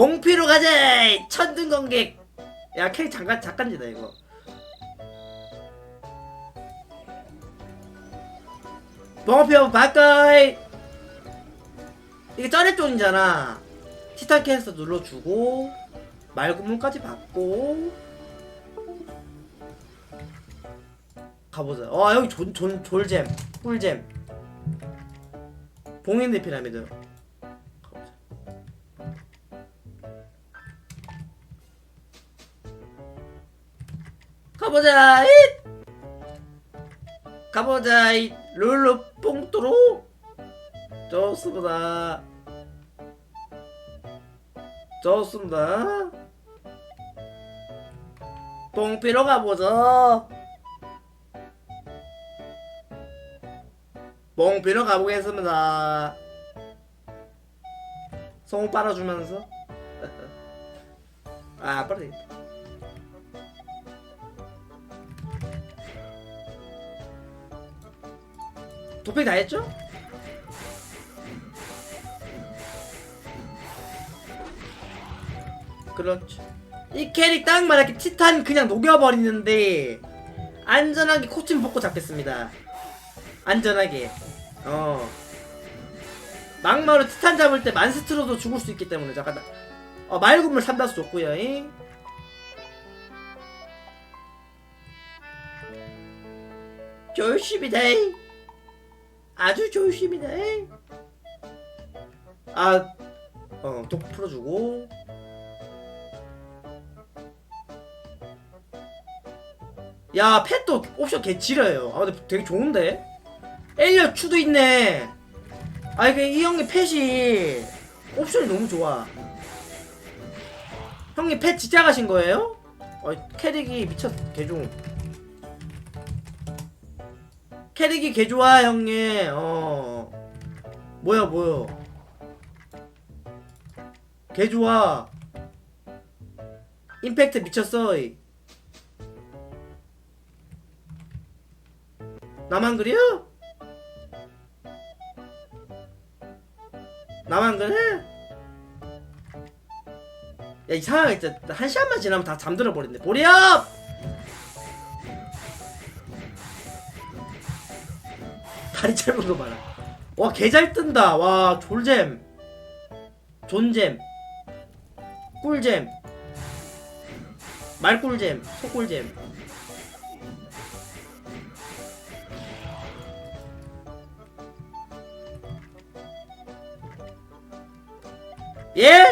봉피로 가자! 천둥 관객 야 캐릭 잠깐 잠깐이다 이거. 봉피 한번 바꿔이. 이게 쩌레 쪽이잖아. 티탄 캐스터 눌러주고 말구문까지 받고. 가보자. 와 여기 존, 존, 졸잼. 꿀잼. 봉인대 피라미드 가보자 잇! 가보자 이 룰루 뽕뚜루! 좋습니다. 좋습니다. 뽕피로 가보자 뽕피로 가보겠습니다. 송 빨아주면서? 아 빨리 도핑 다 했죠? 그렇죠. 이 캐릭 딱 말할게 티탄 그냥 녹여버리는데 안전하게 코침 벗고 잡겠습니다. 안전하게. 어. 막마로 티탄 잡을 때 만스트로도 죽을 수 있기 때문에 잠깐 나- 어 말구물 3다수 좋고요. 잉. 조심히 다. 잉. 아주 조심히다. 잉. 아, 어, 독 풀어주고. 야, 펫도 옵션 개 지려요. 아, 근데 되게 좋은데? 엘리어 추도 있네. 아, 이게 이 형님 펫이 옵션이 너무 좋아. 형님 펫 진짜 가신 거예요? 어, 캐릭이 미쳤, 개 좋음. 캐릭이 개 좋아, 형님. 어. 뭐야, 뭐야. 개 좋아. 임팩트 미쳤어. 이. 나만 그려? 나만 그래? 야 이상하게 진짜 한 시간만 지나면 다 잠들어 버린대 보리업! 다리 짧은 거 봐라 와 개 잘 뜬다 와 졸잼 존잼 꿀잼 말꿀잼 소꿀잼 예?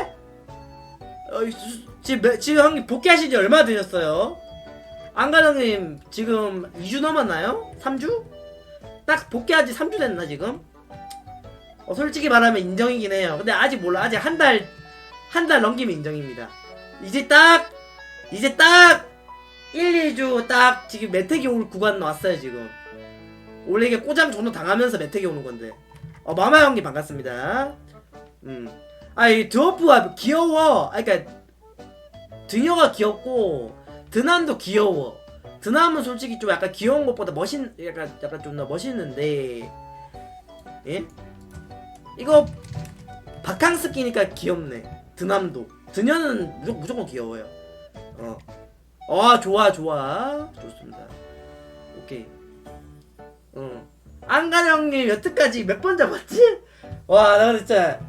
어, 수- 지금, 몇- 지금 형님 복귀하신 지 얼마 되셨어요? 안가정님 지금 2주 넘었나요? 3주? 딱 복귀한 지 3주 됐나 지금? 어, 솔직히 말하면 인정이긴 해요. 근데 아직 몰라. 아직 한 달, 한 달 넘기면 인정입니다. 이제 딱, 이제 딱, 1, 2주 딱 지금 메테기 올 구간 왔어요, 지금. 원래 이게 꼬장 존나 당하면서 메테기 오는 건데. 어, 마마 형님 반갑습니다. 음. 아 이 드워프가 귀여워. 아 그니까 드녀가 귀엽고 드남도 귀여워. 드남은 솔직히 좀 약간 귀여운 것보다 멋있 약간 약간 좀 더 멋있는데 예? 이거 바캉스 끼니까 귀엽네. 드남도 드녀는 무조건, 무조건 귀여워요. 어. 어 좋아 좋아 좋습니다. 오케이. 어. 안가령님 여태까지 몇 번 잡았지? 와나 진짜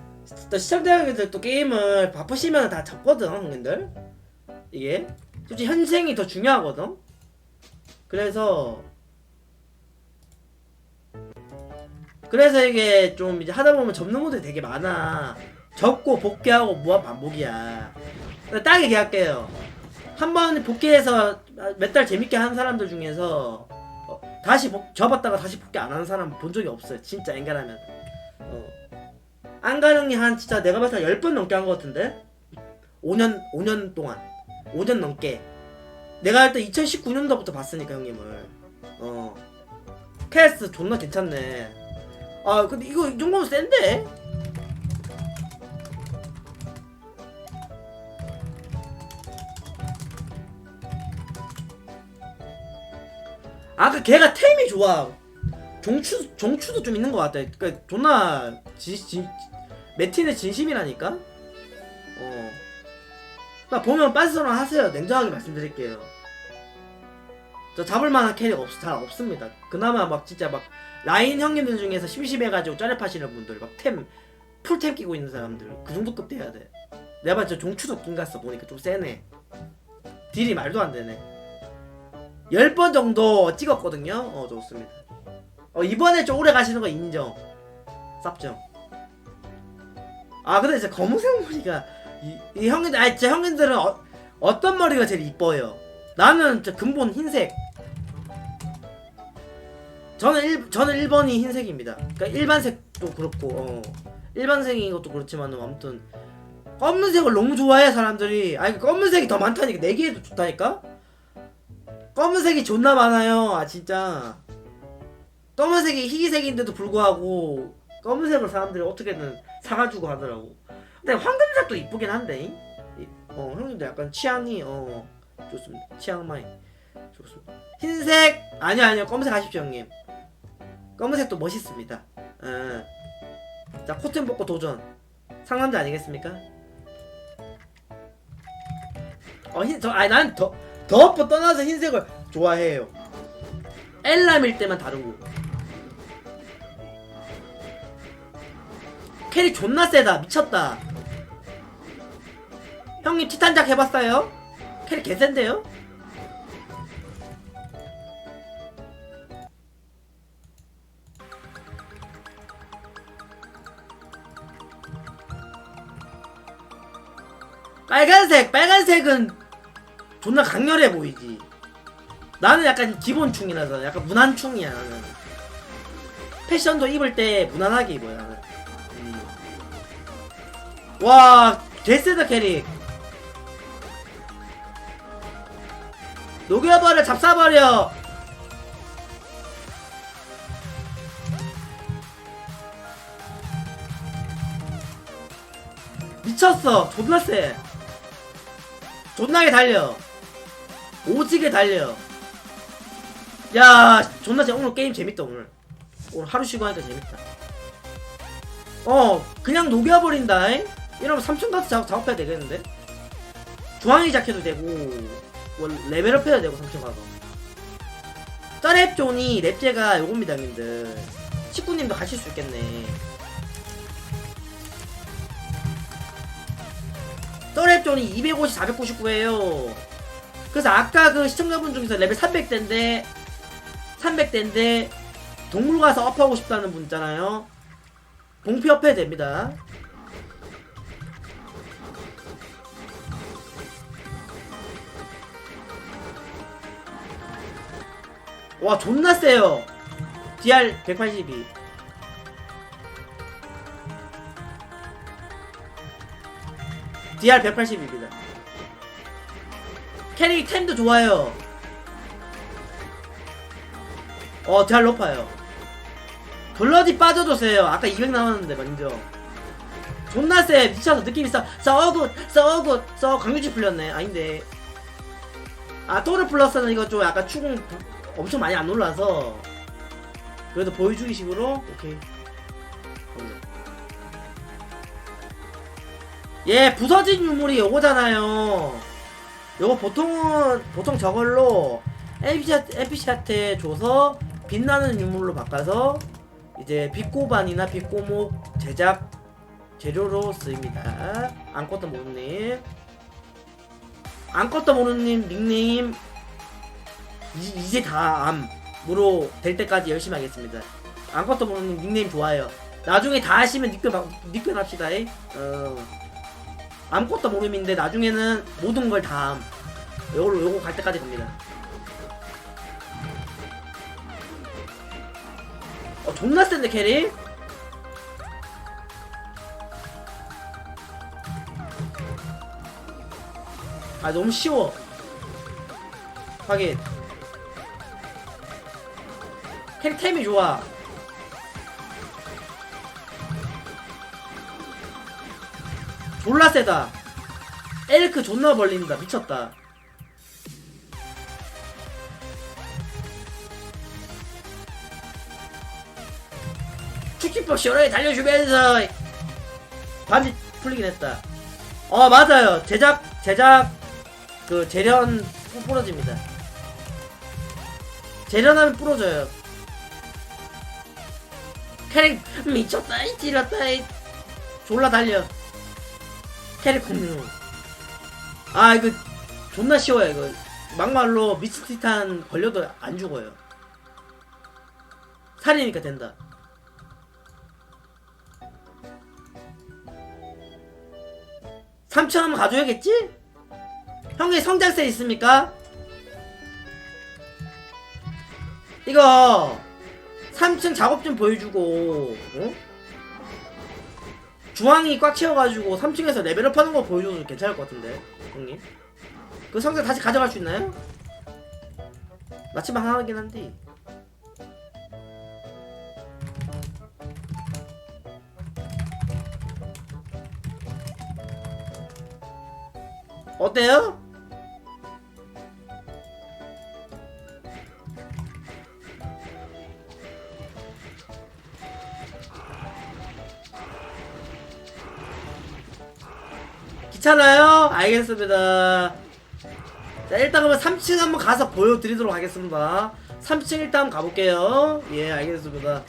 또 시청자분들 또 게임을 바쁘시면 다 접거든 형님들 이게 솔직히 현생이 더 중요하거든 그래서 그래서 이게 좀 이제 하다 보면 접는 것들이 되게 많아. 접고 복귀하고 무한 반복이야. 근데 딱 얘기할게요. 한 번 복귀해서 몇 달 재밌게 한 사람들 중에서 어, 다시 복, 접었다가 다시 복귀 안 하는 사람 본 적이 없어요. 진짜 앵간하면. 어. 안가령이 한 진짜 내가 봤을 때 10번 넘게 한 것 같은데? 5년 5년 동안. 5년 넘게 내가 할때 2019년도부터 봤으니까 형님을. 어. 캐스 존나 괜찮네. 아 근데 이거 이 정도면 센데? 아그 걔가 템이 좋아. 종추 종추도 좀 있는 것 같아. 그러니까 존나 진, 진 메틴의 진심이라니까. 어 나 보면 빤스런 하세요. 냉정하게 말씀드릴게요. 저 잡을 만한 캐릭 없, 잘 없습니다. 그나마 막 진짜 막 라인 형님들 중에서 심심해가지고 짜랩하시는 분들 막 템 풀템 끼고 있는 사람들 그 정도급 돼야 돼. 내가 봤을 때 종추도 낀갔어 보니까 좀 세네. 딜이 말도 안 되네. 10번 정도 찍었거든요. 어 좋습니다. 어 이번에 좀 오래 가시는 거 인정. 쌉죠. 아 근데 이제 검은색 머리가 이, 이 형님들 아니 제 형님들은 어, 어떤 머리가 제일 이뻐요? 나는 저 근본 흰색. 저는 일 저는 1번이 흰색입니다. 그러니까 일반색도 그렇고 어, 일반색인 것도 그렇지만 아무튼 검은색을 너무 좋아해 사람들이. 아니 검은색이 더 많다니까 네 개도 좋다니까. 검은색이 존나 많아요. 아 진짜. 검은색이 희귀색인데도 불구하고 검은색을 사람들이 어떻게든 사가지고 하더라고. 근데 황금색도 이쁘긴 한데. 이- 어 형님들 약간 취향이 어 좋습니다. 취향 많이 좋습니다. 흰색 아니요 아니요 검은색 하십시오 형님. 검은색도 멋있습니다. 어. 자 코튼 벗고 도전. 상남자 아니겠습니까? 어 흰저 아니 난더 더퍼 떠나서 흰색을 좋아해요. 엘람일 때만 다르고. 캐릭 존나 세다 미쳤다. 형님 티탄작 해봤어요? 캐릭 개센데요? 빨간색 빨간색은 존나 강렬해 보이지 나는 약간 기본충이라서 약간 무난충이야 나는 패션도 입을 때 무난하게 입어요 나는 음. 와 개쎄다 캐릭 녹여버려 잡사버려. 미쳤어. 존나 쎄. 존나게 달려. 오지게 달려. 야 존나 재 오늘 게임 재밌다 오늘. 오늘 하루 쉬고 하니까 재밌다. 어 그냥 녹여버린다 잉? 이러면 3층 가서 작업, 작업해야 되겠는데? 중앙이 작해도 되고 뭐 레벨업 해야 되고 3층 가서 짜랩존이 랩제가 요겁니다 형님들 식구님도 가실 수 있겠네 쩌랩존이 250, 499예요. 그래서 아까 그 시청자분 중에서 레벨 300대인데 300대인데 동물 가서 업하고 싶다는 분 있잖아요. 봉피 업해야 됩니다. 와 존나 세요. DR 182. DR 180입니다. 캐릭 템도 좋아요. 어, DR 높아요. 블러디 빠져도 세요. 아까 200 나왔는데, 먼저. 존나 세. 미쳐서 느낌이 써. 써굿, 써굿, 써. 강유지 풀렸네. 아닌데. 아, 토르 플러스는 이거 좀 약간 추궁 엄청 많이 안 올라서. 그래도 보여주기 식으로? 오케이. 예, 부서진 유물이 요거잖아요. 요거 보통은, 보통 저걸로 NPC한테, 줘서 빛나는 유물로 바꿔서 이제 빛고반이나 빛고목 제작 재료로 쓰입니다. 아무것도 모르님. 아무것도 모르님 닉네임 이, 이제 다 암으로 될 때까지 열심히 하겠습니다. 아무것도 모르는 닉네임 좋아요. 나중에 다 하시면 닉변, 바- 닉변 합시다. 이. 어. 아무것도 모름인데 나중에는 모든 걸 다 암. 요걸로 요거 갈 때까지 갑니다. 어 존나 센데 캐리? 아 너무 쉬워. 확인. 캐리 템이 좋아. 졸라 세다. 엘크 존나 벌린다. 미쳤다. 축지법 시원하게 달려주면서 반지 풀리긴 했다. 어 맞아요. 제작 제작 그 재련 부- 부러집니다. 재련하면 부러져요. 캐릭 미쳤다 이 찔렀다 이 졸라 달려. 캐릭 공룡. 아 이거 존나 쉬워요 이거. 막말로 미스티탄 걸려도 안 죽어요. 살이니까 된다. 삼천 한번 가져야겠지? 형이 성장세 있습니까? 이거 3층 작업 좀 보여주고 어? 주황이 꽉 채워가지고 3층에서 레벨업 하는 거 보여줘도 괜찮을 것 같은데 형님 그 성장 다시 가져갈 수 있나요? 마침 하나긴 한데 어때요? 귀찮아요? 알겠습니다. 자, 일단 그러면 3층 한번 가서 보여드리도록 하겠습니다. 3층 일단 한번 가볼게요. 예, 알겠습니다.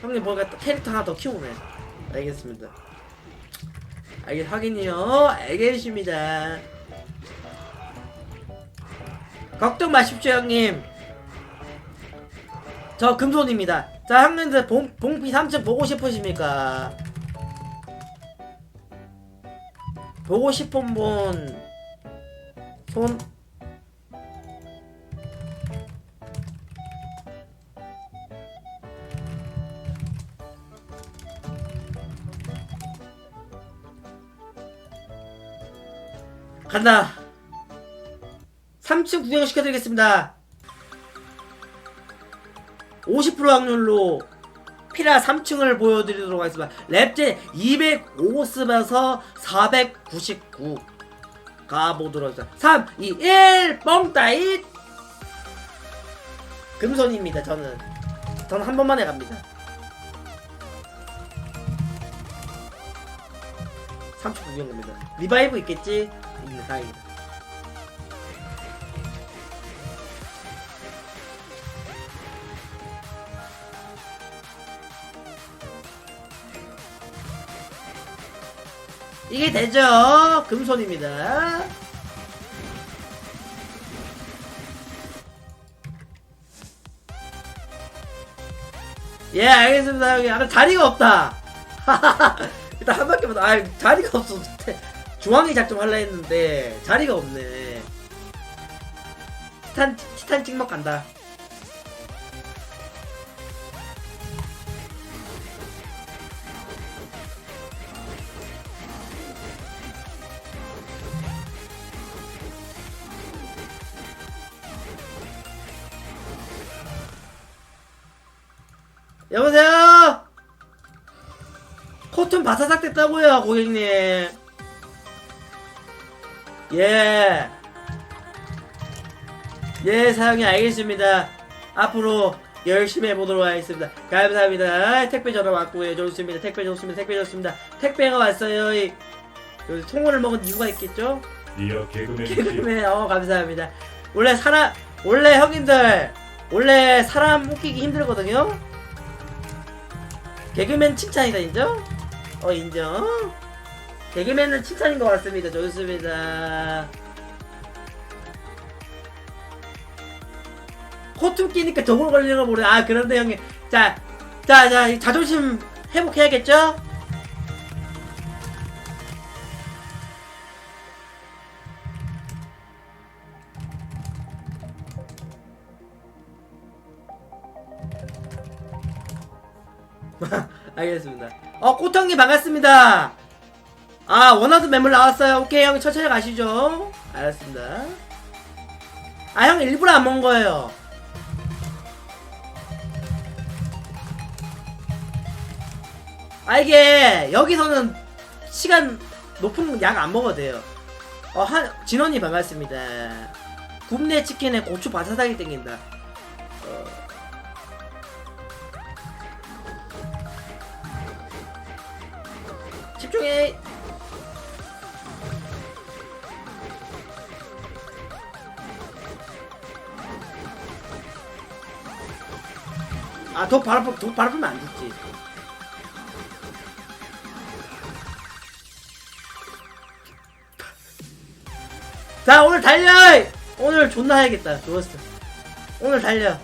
형님 또 캐릭터 하나 더 키우네. 알겠습니다. 알겠, 확인이요. 알겠습니다. 걱정 마십시오, 형님. 저 금손입니다. 자, 형님들 봉, 봉피 3층 보고 싶으십니까? 보고 싶은 분, 손, 간다. 3층 구경시켜드리겠습니다. 50% 확률로 피라 3층을 보여드리도록 하겠습니다. 랩제 205 쓰면서 499 가보도록 하겠습니다. 3, 2, 1, 뻥따잇! 금손입니다, 저는. 저는 한 번만에 갑니다. 3층 구경 갑니다. 리바이브 있겠지? 있네, 다행이다. 이게 되죠? 금손입니다. 예, 알겠습니다, 형님. 아, 자리가 없다. 일단 한 바퀴만, 더- 아, 자리가 없어. 중앙이 작좀 할라 했는데, 자리가 없네. 티탄, 티탄 찍먹 간다. 바사삭 됐다고요, 고객님. 예. 예, 사장님 알겠습니다. 앞으로 열심히 해보도록 하겠습니다. 감사합니다. 택배 전화 왔고요. 좋습니다. 택배 좋습니다. 택배 좋습니다. 택배가 왔어요. 이, 여기 통호를 먹은 이유가 있겠죠? 리어 개그맨 개그맨, 어, 감사합니다. 원래 사람, 원래 형님들, 원래 사람 웃기기 힘들거든요? 개그맨 칭찬이다, 인정? 어, 인정. 개그맨은 칭찬인 것 같습니다. 좋습니다. 코튼 끼니까 저걸 걸리는 거 모르네. 아, 그런데 형님. 자, 자, 자, 이 자존심 회복해야겠죠? 알겠습니다. 어, 꽃형님 반갑습니다. 아, 원하던 매물 나왔어요. 오케이, 형 천천히 가시죠. 알았습니다. 아, 형 일부러 안 먹은 거예요. 아, 이게, 여기서는 시간 높은 양안 먹어도 돼요. 어, 한, 진원이 반갑습니다. 굽네 치킨에 고추 바사삭이 땡긴다. 어, 오케이. 아, 독 바라보, 독 바라보면 안 죽지. 자, 오늘 달려! 오늘 존나 해야겠다. 좋았어. 오늘 달려.